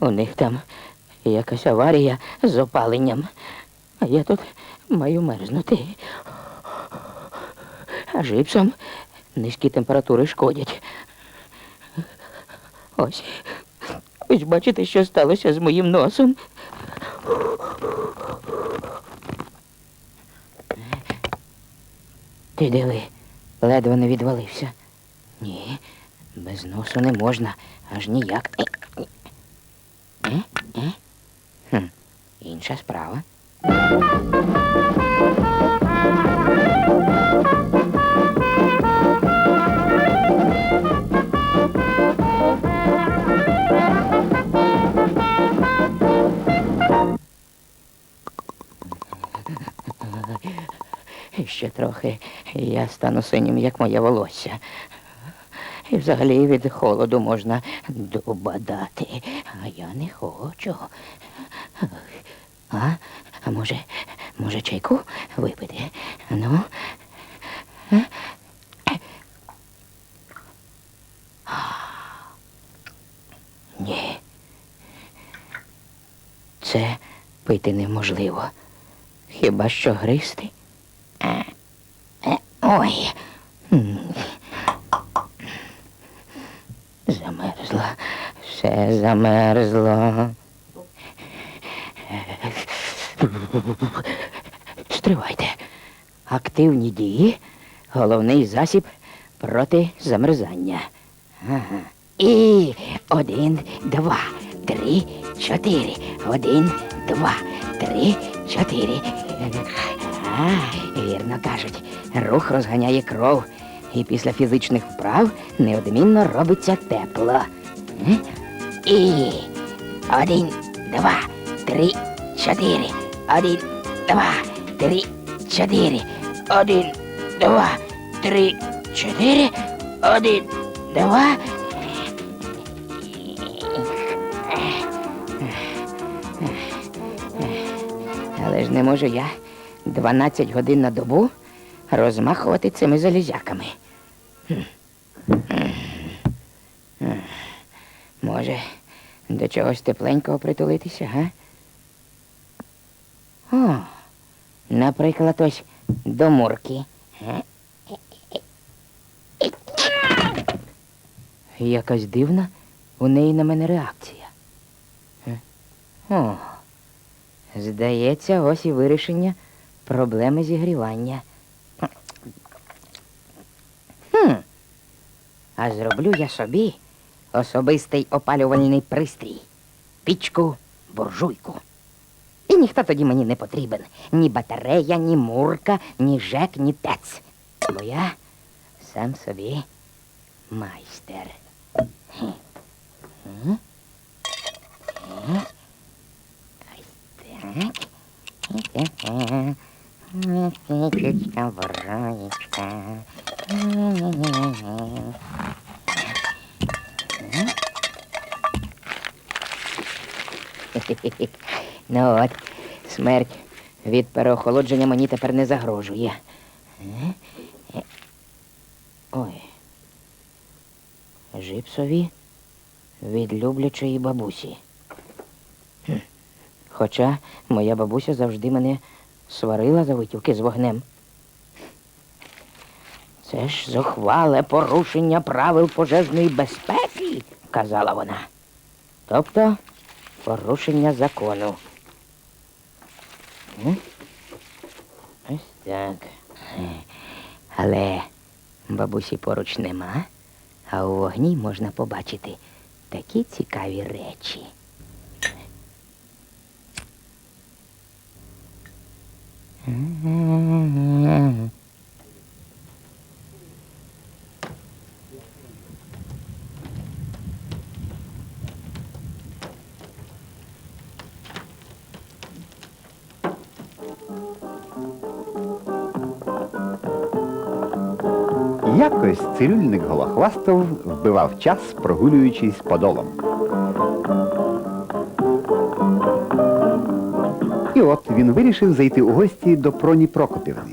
У них там якась аварія з опаленням. А я тут маю мерзнути. А жипсом низькі температури шкодять. Ось. Ось бачите, що сталося з моїм носом. Ти диви, ледве не відвалився. Ні, без носу не можна, аж ніяк. Е, е. Е? Е? Хм, інша справа. Ще трохи я стану синім, як моє волосся. І взагалі від холоду можна добадати. А я не хочу. А? А може, може чайку випити? Ну. Ні. Це пити неможливо. Хіба що гристи? Ой. М. Замерзла. Все замерзло. Стривайте. Активні дії. Головний засіб проти замерзання. Ага. І один, два, три, чотири. Один, два, три, чотири. Вірно кажуть, рух розганяє кров. І після фізичних вправ неодмінно робиться тепло. І один, два, три, чотири. Один, два, три, чотири. Один, два, три, чотири. Один, два. Але ж не можу я 12 годин на добу розмахувати цими залізяками. Може, до чогось тепленького притулитися, га? О, наприклад, ось до мурки. Якась дивна у неї на мене реакція. О, здається, ось і вирішення проблеми зігрівання. Хм. А зроблю я собі особистий опалювальний пристрій. Пічку, буржуйку. І ніхто тоді мені не потрібен. Ні батарея, ні мурка, ні жек, ні тец. Бо я сам собі майстер. Хм. Пічка, буржуєчка. Ну от, смерть від переохолодження мені тепер не загрожує. Ой. Жипсові від люблячої бабусі. Хоча моя бабуся завжди мене сварила за витівки з вогнем. Це ж зухвале порушення правил пожежної безпеки, казала вона. Тобто порушення закону. Ось так. Але бабусі поруч нема, а у вогні можна побачити такі цікаві речі. Якось цирюльник Голохвастов вбивав час, прогулюючись подолом. от він вирішив зайти у гості до Проні Прокопівни.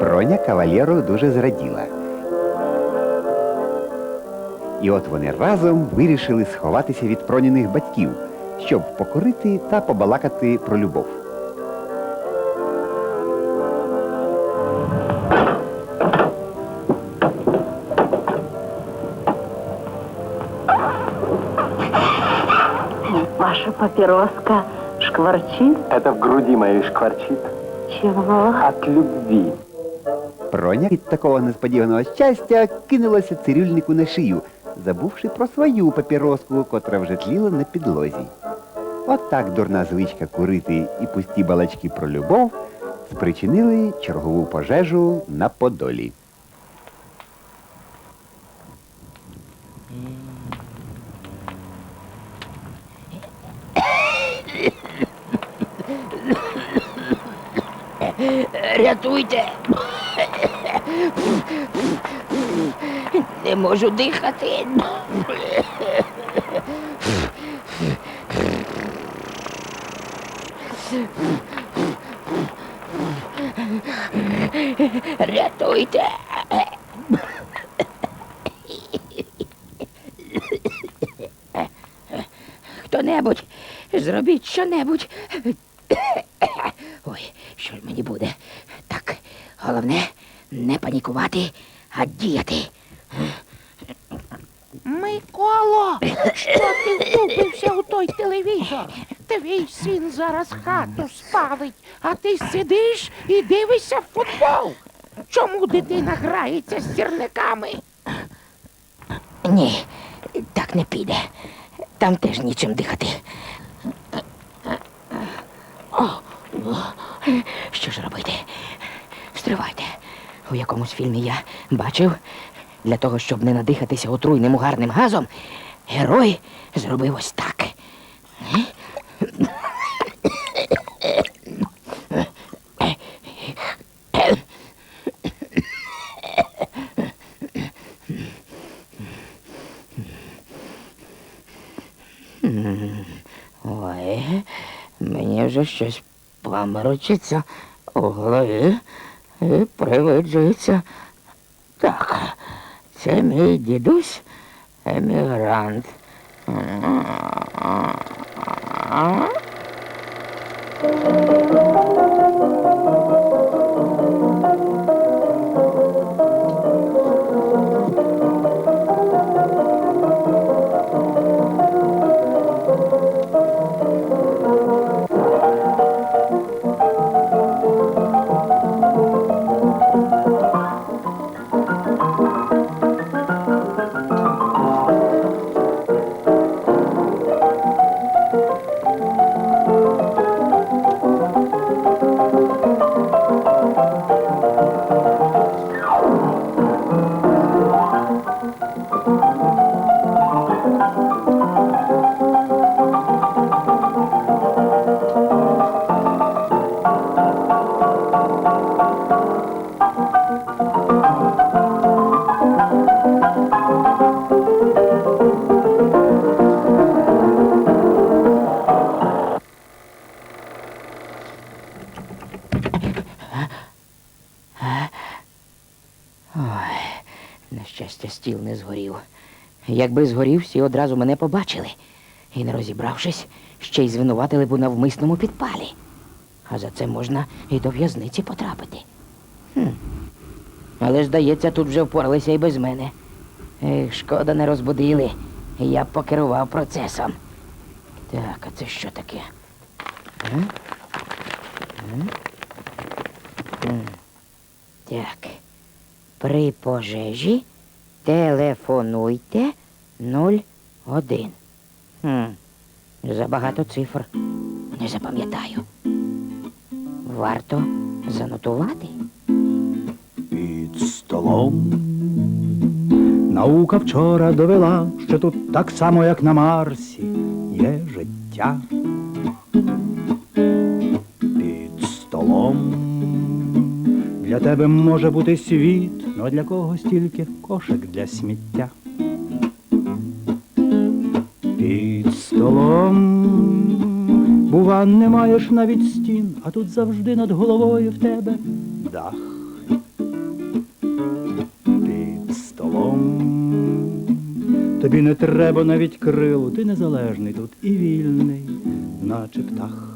Проня кавалєру дуже зраділа. І от вони разом вирішили сховатися від проняних батьків, щоб покорити та побалакати про любов. Ваша папироска шкварчит? Это в груди моей шкварчит. Чего? От любви. Проня від такого несподіваного щастя кинулася цирюльнику на шию, забувши про свою папіроску, котра вже тліла на підлозі. От так дурна звичка курити і пусті балачки про любов спричинили чергову пожежу на Подолі. Не можу дихати. Рятуйте. Хто-небудь, зробіть що-небудь. Ой, що ж мені буде? Так, головне не панікувати, а діяти. Миколо, що ти втупився у той телевізор? Твій син зараз хату спалить, а ти сидиш і дивишся в футбол. Чому дитина грається з сірниками? Ні, так не піде. Там теж нічим дихати. О, о, що ж робити? Стривайте. У якомусь фільмі я бачив, для того, щоб не надихатися отруйним угарним газом, герой зробив ось так. Ой, мені вже щось паморочиться у голові і привиджується. Так, це мій дідусь емігрант. На щастя, стіл не згорів. Якби згорів, всі одразу мене побачили. І, не розібравшись, ще й звинуватили б у навмисному підпалі. А за це можна і до в'язниці потрапити. Хм. Але, здається, тут вже впоралися і без мене. Ех, шкода, не розбудили. Я б покерував процесом. Так, а це що таке? Так. При пожежі телефонуйте 01. Хм. Забагато цифр. Не запам'ятаю. Варто занотувати. Під столом наука вчора довела, що тут так само, як на Марсі, є життя. Під столом для тебе може бути світ, Ну, а для когось тільки кошик для сміття. Під столом, бува, не маєш навіть стін, а тут завжди над головою в тебе дах. Під столом тобі не треба навіть крилу, ти незалежний тут і вільний, наче птах.